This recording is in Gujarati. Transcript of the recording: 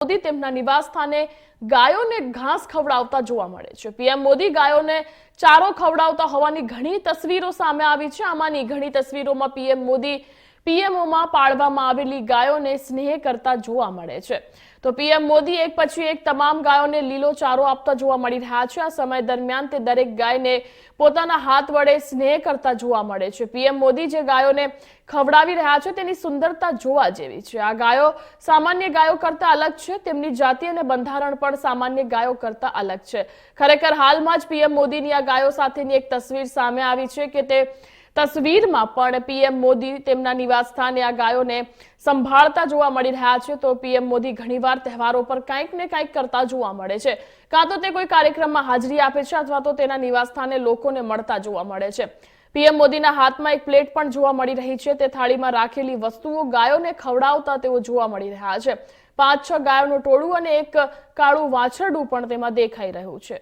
મોદી તેમના નિવાસ સ્થાને ગાયોને ઘાસ ખવડાવતા જોવા મળે છે. પીએમ મોદી ગાયોને ચારો ખવડાવતા હોવાની ઘણી તસવીરો સામે આવી છે. આમાંની ઘણી તસવીરોમાં પીએમ મોદી પીએમઓમાં પાળવામાં આવેલી ગાયોને સ્નેહ કરતા જોવા મળે છે. તો પીએમ મોદી એક પછી એક તમામ ગાયોને લીલો ચારો આપતા જોવા મળી રહ્યા છે. આ સમય દરમિયાન તે દરેક ગાયને પોતાના હાથ વડે સ્નેહ કરતા જોવા મળે છે. પીએમ મોદી જે ગાયોને ખવડાવી રહ્યા છે તેની સુંદરતા જોવા જેવી છે. આ ગાયો સામાન્ય ગાયો કરતા અલગ છે. તેમની જાતિ અને બંધારણ પણ સામાન્ય ગાયો કરતા અલગ છે. ખરેખર હાલમાં જ પીએમ મોદીની આ ગાયો સાથેની એક તસવીર સામે આવી છે કે તે તસવીરમાં પણ પીએમ મોદી તેમના નિવાસસ્થાને આ ગાયોને સંભાળતા જોવા મળી રહ્યા છે. તો પીએમ મોદી ઘણીવાર તહેવારો પર કંઈક ને કંઈક કરતા જોવા મળે છે. કાં તો તે કોઈ કાર્યક્રમમાં હાજરી આપે છે અથવા તો તેના નિવાસસ્થાને લોકોને મળતા જોવા મળે છે. પીએમ મોદીના હાથમાં એક પ્લેટ પણ જોવા મળી રહી છે. તે થાળીમાં રાખેલી વસ્તુઓ ગાયોને ખવડાવતા તેઓ જોવા મળી રહ્યા છે. પાંચ છ ગાયોનું ટોળું અને એક કાળું વાછરડું પણ તેમાં દેખાઈ રહ્યું છે.